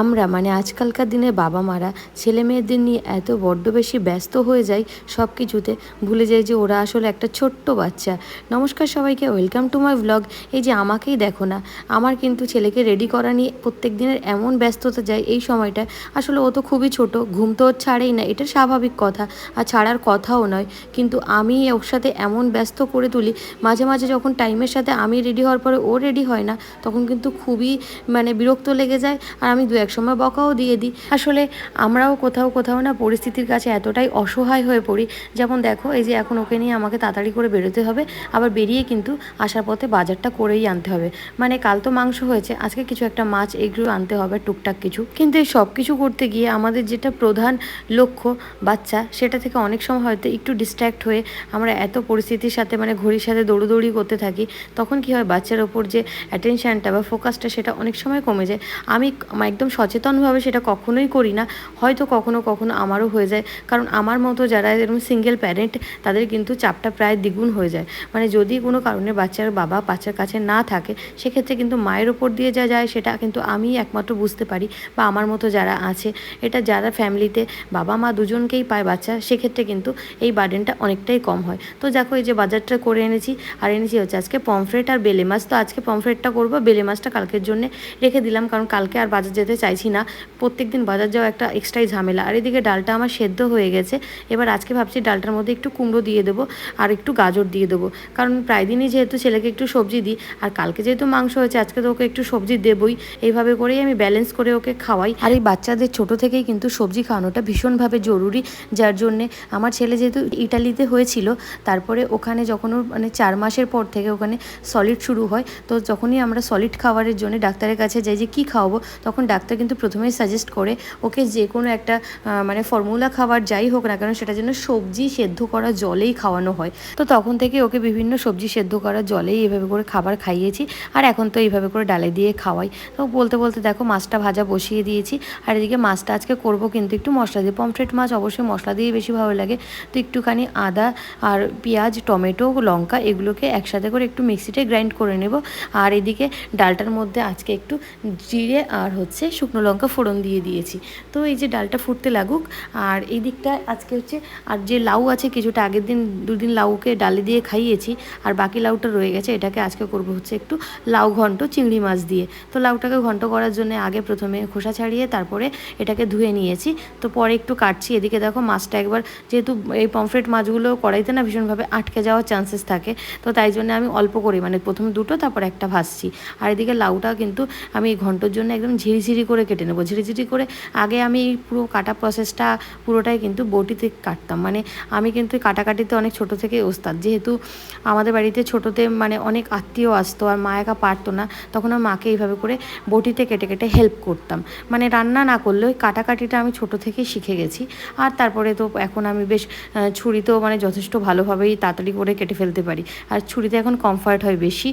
আমরা মানে আজকালকার দিনে বাবা মারা ছেলে মেয়েদের নিয়ে এত বড্ড বেশি ব্যস্ত হয়ে যায় সব কিছুতে ভুলে যায় যে ওরা আসলে একটা ছোট্ট বাচ্চা। নমস্কার সবাইকে, ওয়েলকাম টু মাই ব্লগ এই যে আমাকেই দেখো না, আমার কিন্তু ছেলেকে রেডি করা নিয়ে প্রত্যেক দিনের এমন ব্যস্ততা যায় এই সময়টা। আসলে ও তো খুবই ছোট, ঘুম তো ছাড়েই না, এটা স্বাভাবিক কথা, আর ছাড়ার কথাও নয়। কিন্তু আমি ওর সাথে এমন ব্যস্ত করে তুলি, মাঝে মাঝে যখন টাইমের সাথে আমি রেডি হওয়ার পরে ও রেডি হয় না, তখন কিন্তু খুবই মানে বিরক্ত লেগে যায়। আর আমি দু এক সময় বকাও দিয়ে দিই। আসলে আমরাও কোথাও কোথাও না পরিস্থিতির কাছে এতটাই অসহায় হয়ে পড়ি, যেমন দেখো এই যে এখন ওকে নিয়ে আমাকে তাড়াতাড়ি করে বেরোতে হবে, আবার বেরিয়ে কিন্তু আসার পথে বাজারটা করেই আনতে হবে। মানে কাল তো মাংস হয়েছে, আজকে কিছু একটা মাছ এগুলো আনতে হবে, টুকটাক কিছু। কিন্তু এই সব কিছু করতে গিয়ে আমাদের যেটা প্রধান লক্ষ্য বাচ্চা, সেটা থেকে অনেক সময় হয়তো একটু ডিস্ট্র্যাক্ট হয়ে আমরা এত পরিস্থিতির সাথে মানে ঘড়ির সাথে দৌড়োদৌড়ি করতে থাকি, তখন কি হয় বাচ্চার ওপর যে অ্যাটেনশানটা বা ফোকাসটা সেটা অনেক সময় কমে যায়। আমি একদম সচেতনভাবে সেটা কখনোই করি না। হয়তো কখনো কখনো আমারও হয়ে যায়। কারণ আমার মতো যারা এরকম সিঙ্গেল প্যারেন্ট তাদের কিন্তু চাপটা প্রায় দ্বিগুণ হয়ে যায়। মানে যদি কোনো কারণে বাচ্চার বাবা বাচ্চার কাছে না থাকে, সেক্ষেত্রে কিন্তু মায়ের ওপর দিয়ে যা যায়, সেটা কিন্তু আমি একমাত্র বুঝতে পারি বা আমার মতো যারা আছে। এটা যারা ফ্যামিলিতে বাবা, মা দুজনকেই পায় বাচ্চা, সেক্ষেত্রে কিন্তু এই বার্ডেনটা অনেকটাই কম হয়। তো দেখো এই যে বাজারটা করে এনেছি, আর এনেছি হচ্ছে আজকে পমফ্রেট আর বেলে মাছ। তো আজকে পমফ্রেটটা করব, বেলে মাছটা কালকের জন্য রেখে দিলাম। কারণ কালকে আর বাজার যেতে চাইছি না। প্রত্যেক দিন বাজার যাওয়া একটা এক্সট্রাই ঝামেলা। আর এদিকে ডালটা আমার সেদ্ধ হয়ে গেছে। এবার আজকে ভাবছি ডালটার মধ্যে একটু কুমড়ো দিয়ে দেবো আর একটু গাজর দিয়ে দেবো। কারণ প্রায় দিনই যেহেতু ছেলেকে একটু সবজি দিই, আর কালকে যেহেতু মাংস হয়েছে, আজকে তো ওকে একটু সবজি দেবই। এইভাবে করেই আমি ব্যালেন্স করে ওকে খাওয়াই। আর এই বাচ্চাদের ছোট থেকেই কিন্তু সবজি খাওয়ানোটা ভীষণভাবে জরুরি। যার জন্যে আমার ছেলে যেহেতু ইটালিতে হয়েছিল, তারপরে ওখানে যখন ওর মানে চার মাসের পর থেকে ওখানে সলিড শুরু হয়, তো যখনই আমরা সলিড খাবারের জন্য ডাক্তারের কাছে যাই যে কী খাওয়াবো, তখন ডাক্তার কিন্তু প্রথমেই সাজেস্ট করে ওকে যে কোনো একটা মানে ফর্মুলা খাবার যাই হোক না কেন সেটা যেন সবজি সেদ্ধ করা জলেই খাওয়ানো হয়। তো তখন থেকে ওকে বিভিন্ন সবজি সেদ্ধ করা জলেই এভাবে করে খাবার খাইয়েছি আর এখন তো এইভাবে করে ডালে দিয়ে খাওয়াই। তো বলতে বলতে দেখো মাছটা ভাজা বসিয়ে দিয়েছি আর এদিকে মাছটা আজকে করব কিন্তু একটু মশলা দিয়ে। পমফ্রেট মাছ অবশ্যই মশলা দিয়ে বেশি ভালো লাগে। তো একটুখানি আদা আর পেঁয়াজ, টমেটো, লঙ্কা এগুলোকে একসাথে করে একটু মিক্সিতে গ্রাইন্ড করে নেব। আর এদিকে ডালটার মধ্যে আজকে একটু জিরে আর হচ্ছে শুকনো লঙ্কা ফোড়ন দিয়ে দিয়েছি। তো এই যে ডালটা ফুটতে লাগুক, আর এই দিকটা আজকে হচ্ছে, আর যে লাউ আছে কিছুটা আগের দিন, দুদিন লাউকে ডালে দিয়ে খাইয়েছি, আর বাকি লাউটা রয়ে গেছে, এটাকে আজকে করব হচ্ছে একটু লাউ ঘন্ট, চিংড়ি মাছ দিয়ে। তো লাউটাকে ঘন্ট করার জন্য আগে প্রথমে খোসা ছাড়িয়ে তারপরে এটাকে ধুয়ে নিয়েছি। তো পরে একটু কাটছি, এদিকে দেখো মাছটা একবার, যেহেতু এই পমফ্রেট মাছগুলো কড়াইতে না ভীষণভাবে আটকে যাওয়ার চান্সেস থাকে, তো তাই জন্য আমি অল্প করে মানে প্রথমে দুটো, তারপর একটা ভাজছি। আর এদিকে লাউটা কিন্তু আমি এই ঘন্টর জন্য একদম ঝিরিঝিরি করে কেটে নেব, ঝিরিঝিরি করে। আগে আমি এই পুরো কাটা প্রসেসটা পুরোটাই কিন্তু বটিতে কাটতাম। মানে আমি কিন্তু কাটাকাটিতে অনেক ছোট থেকে ওস্তাদ। যেহেতু আমাদের বাড়িতে ছোটোতে মানে অনেক আত্মীয় আসতো আর মা একা পারতো না, তখন আমার মাকে এইভাবে করে বটিতে কেটে কেটে হেল্প করতাম। মানে রান্না না করলেও ওই কাটাকাটিটা আমি ছোট থেকেই শিখে গেছি। আর তারপরে তো এখন আমি বেশ ছুরিতেও মানে যথেষ্ট ভালোভাবেই তাড়াতাড়ি করে কেটে ফেলতে পারি। আর ছুরিতে এখন কমফর্ট হয় বেশি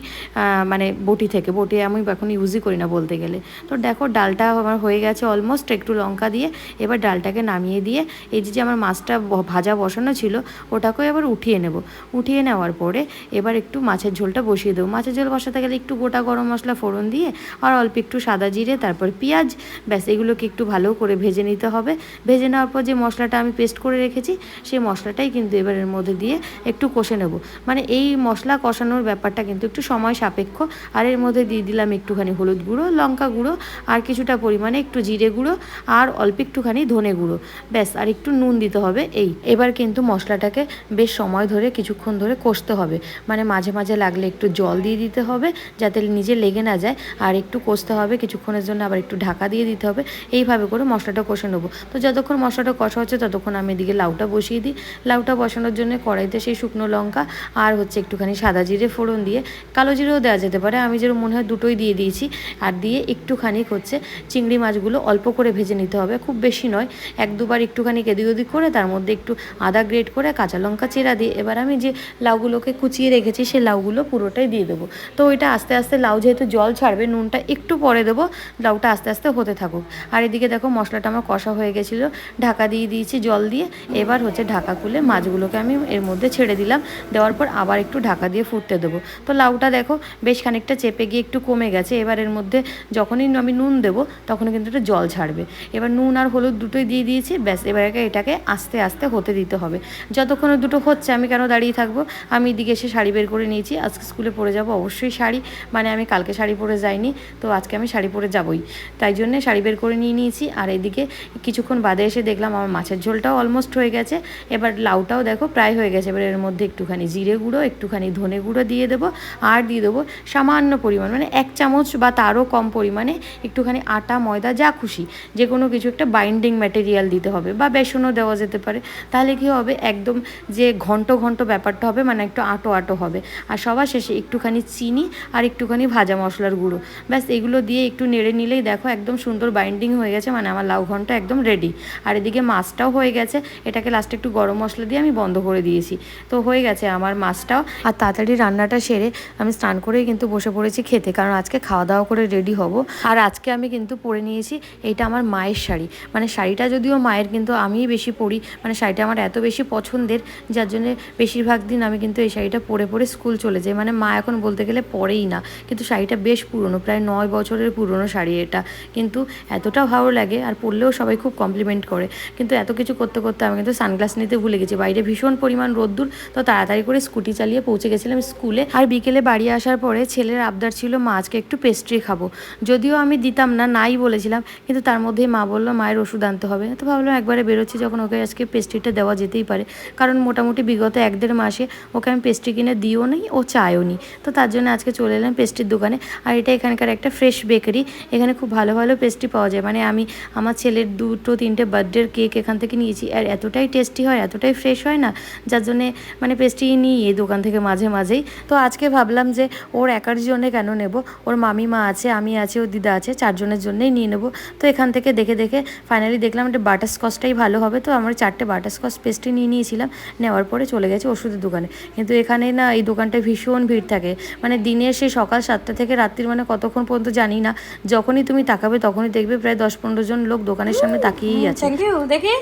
মানে বটি থেকে। বটি আমি এখন ইউজই করি না বলতে গেলে। তো দেখো, ডালটা আমার হয়ে গেছে অলমোস্ট একটু লঙ্কা দিয়ে, এবার ডালটাকে নামিয়ে দিয়ে, এই যে যে আমার মাছটা ভাজা বসানো ছিল, ওটাকেও এবার উঠিয়ে নেব। উঠিয়ে নেওয়ার পরে এবার একটু মাছের ঝোলটা বসিয়ে দেবো। মাছের ঝোল বসাতে গেলে একটু গোটা গরম মশলা ফোড়ন দিয়ে আর অল্প একটু সাদা জিরে, তারপর পেঁয়াজ, ব্যাস এগুলোকে একটু ভালো করে ভেজে নিতে হবে। ভেজে নেওয়ার পর যে মশলাটা আমি পেস্ট করে রেখেছি, সেই মশলাটাই কিন্তু এবার এর মধ্যে দিয়ে একটু কষে নেব। মানে এই মশলা কষানোর ব্যাপারটা কিন্তু একটু সময় সাপেক্ষ। আর এর মধ্যে দিয়ে দিলাম একটুখানি হলুদ গুঁড়ো, লঙ্কা গুঁড়ো, আর কিছুটা পরিমাণে একটু জিরে গুঁড়ো আর অল্প একটুখানি ধনে গুঁড়ো। ব্যাস, আর একটু নুন দিতে হবে এই। এবার কিন্তু মশলাটাকে বেশ সময় ধরে কিছুক্ষণ ধরে কষতে হবে। মানে মাঝে মাঝে লাগলে একটু জল দিয়ে দিতে হবে যাতে নিজে লেগে না যায়। আর একটু কষতে হবে, কিছুক্ষণের জন্য আবার একটু ঢাকা দিয়ে দিতে হবে। এইভাবে করে মশলাটা কষে নেব। তো যতক্ষণ মশলাটা কষা হচ্ছে ততক্ষণ আমি এদিকে লাউটা বসিয়ে দিই। লাউটা বসানোর জন্য কড়াইতে সেই শুকনো লঙ্কা আর হচ্ছে একটুখানি সাদা জিরে ফোড়ন দিয়ে। কালো জিরেও দেওয়া যেতে পারে। আমি যেরকম মনে হয় দুটোই দিয়ে দিয়েছি। আর দিয়ে একটুখানি হচ্ছে চিংড়ি মাছগুলো অল্প করে ভেজে নিতে হবে, খুব বেশি নয়। এক দুবার একটুখানি এদিক ওদিক করে, তার মধ্যে একটু আদা গ্রেট করে, কাঁচা লঙ্কা চেরা দিয়ে, এবার আমি যে লাউগুলোকে কুচিয়ে রেখেছি সেই লাউগুলো পুরোটাই দিয়ে দেবো। তো ওইটা আস্তে আস্তে, লাউ যেহেতু জল ছাড়বে, নুনটা একটু পরে দেবো, লাউটা আস্তে আস্তে হতে থাকুক। আর এদিকে দেখো, মশলাটা আমার কষা হয়ে গেছিল, ঢাকা দিয়ে দিয়েছি জল দিয়ে, এবার হচ্ছে ঢাকা খুলে মাছগুলোকে আমি এর মধ্যে ছেড়ে দিলাম, দেওয়ার পর আবার একটু ঢাকা দিয়ে ফুটতে দেবো। তো লাউটা দেখো, বেশ খানিকটা চেপে গিয়ে একটু কমে গেছে, এবার এর মধ্যে যখনই আমি নুন দেবো তখন কিন্তু একটু জল ছাড়বে। এবার নুন আর হলুদ দুটোই দিয়ে দিয়েছি, ব্যাস, এবার এটাকে আস্তে আস্তে হতে দিতে হবে। যতক্ষণ দুটো হচ্ছে, আমি কেন দাঁড়িয়ে থাকব? আমি এদিকে এসে শাড়ি বের করে নিয়েছি, আজকে স্কুলে পরে যাব অবশ্যই শাড়ি মানে আমি কালকে শাড়ি পরে যাইনি, তো আজকে আমি শাড়ি পরে যাবই। তাই জন্যে শাড়ি বের করে নিয়ে নিয়েছি, আর এদিকে কিছুক্ষণ বাদে এসে দেখলাম আমার মাছের ঝোলটাও অলমোস্ট হয়ে গেছে। এবার লাউটাও দেখো প্রায় হয়ে গেছে, এবার এর মধ্যে একটুখানি জিরে গুঁড়ো, একটুখানি ধনে গুঁড়ো দিয়ে দেবো, আর দিয়ে দেবো সামান্য পরিমাণ মানে এক চামচ বা তারও কম পরিমাণে একটুখানি আটা, ময়দা, যা খুশি। যে কোনো কিছু একটা বাইন্ডিং ম্যাটেরিয়াল দিতে হবে বা বেসনও দেওয়া যেতে পারে। তাহলে কি হবে? একদম যে ঘন্ট ঘন্ট ব্যাপারটা হবে মানে একটু আটো আটো হবে। আর সবার শেষে একটুখানি চিনি আর একটুখানি ভাজা মশলার গুঁড়ো। ব্যাস, এগুলো দিয়ে একটু নেড়ে নিলেই দেখো একদম সুন্দর বাইন্ডিং হয়ে গেছে মানে আমার লাউ ঘন্ট একদম রেডি আর এদিকে মাছটাও হয়ে গেছে। এটাকে লাস্টে একটু গরম মশলা দিয়ে আমি বন্ধ করে দিয়েছি। তো হয়ে গেছে আমার মাছটাও। আর তাড়াতাড়ি রান্নাটা সেরে আমি স্নান করেই কিন্তু বসে পড়েছি খেতে, কারণ আজকে খাওয়া দাওয়া করে রেডি হব। আর আজকে আমি কিন্তু পরে নিয়েছি, এইটা আমার মায়ের শাড়ি। মানে শাড়িটা যদিও মায়ের, কিন্তু আমিই বেশি পরি। মানে শাড়িটা আমার এত বেশি পছন্দের, যার জন্য বেশিরভাগ দিন আমি কিন্তু এই শাড়িটা পরে পরে স্কুল চলে যাই। মানে মা এখন বলতে গেলে পরেই না। কিন্তু শাড়িটা বেশ পুরনো, প্রায় নয় বছরের পুরনো শাড়ি এটা। কিন্তু এতটা ভালো লাগে, আর পরলেও সবাই খুব কমপ্লিমেন্ট করে। কিন্তু এত কিছু করতে করতে আমি কিন্তু সানগ্লাস নিতে ভুলে গেছি। বাইরে ভীষণ পরিমাণ রোদ্দুর, তো তাড়াতাড়ি করে স্কুটি চালিয়ে পৌঁছে গেছিলাম স্কুলে। আর বিকেলে বাড়ি আসার পরে ছেলের আবদার ছিল, মা, আজকে একটু পেস্ট্রি খাব। যদিও আমি দিতাম না নাই বলেছিলাম, কিন্তু তার মধ্যেই মা বলল, মায়ের ওষুধ আনতে হবে। তো ভাবলাম একবারে বেরোচ্ছি, যখন ওকে আজকে পেস্ট্রিটা দেওয়া যেতেই পারে। কারণ মোটামুটি বিগত এক দেড় মাসে ওকে আমি পেস্ট্রি কিনে দিও নি, ও চায়ও নি। তো তার জন্য আজকে চলে এলাম পেস্ট্রির দোকানে। আর এটা এখানকার একটা ফ্রেশ বেকারি এখানে খুব ভালো ভালো পেস্ট্রি পাওয়া যায়। মানে আমি, আমার ছেলের দুটো, তিনটে বার্থডের কেক এখান থেকে নিয়েছি। আর এতটাই টেস্টি হয়, এতটাই ফ্রেশ হয় না, যার জন্যে মানে পেস্ট্রি নিই এই দোকান থেকে মাঝে মাঝেই। তো আজকে ভাবলাম যে ওর একার জন্য কেন নেব? ওর মামি মা আছে, আমি আছে, ওর দিদা আছে চারজনের জন্যই নিয়ে নেব। তো এখান থেকে দেখে দেখে ফাইনালি দেখলাম একটা বাটারস্কচটাই ভালো হবে। তো আমরা চারটে বাটারস্কচ পেস্ট্রি নিয়ে নিয়েছিলাম। নেওয়ার পরে চলে গেছে ওষুধের দোকানে। কিন্তু এখানে না এই দোকানটায় ভীষণ ভিড় থাকে। মানে দিনের সেই সকাল সাতটা থেকে রাত্রির মানে কতক্ষণ পর্যন্ত জানি না। যখনই তুমি তাকাবে তখনই দেখবে প্রায় দশ পনেরো জন লোক দোকানের সামনে তাকিয়েই আছে। থ্যাংক ইউ দেখি।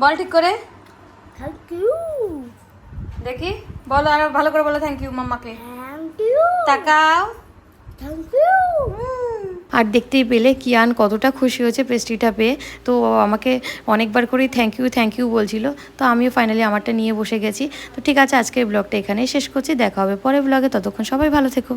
বল ঠিক করে. দেখি। বলো আর ভালো করে বলো থ্যাংক ইউ মাম্মাকে. তাকাও। Thank you. আর দেখতেই পেলে কিয়ান কতটা খুশি হয়েছে পেস্ট্রিটা পেয়ে। তো আমাকে অনেকবার করেই থ্যাংক ইউ থ্যাংক ইউ বলছিল। তো আমিও ফাইনালি আমারটা নিয়ে বসে গেছি। তো ঠিক আছে, আজকের ব্লগটা এখানেই শেষ করছি। দেখা হবে পরের ব্লগে ততক্ষণ সবাই ভালো থেকো।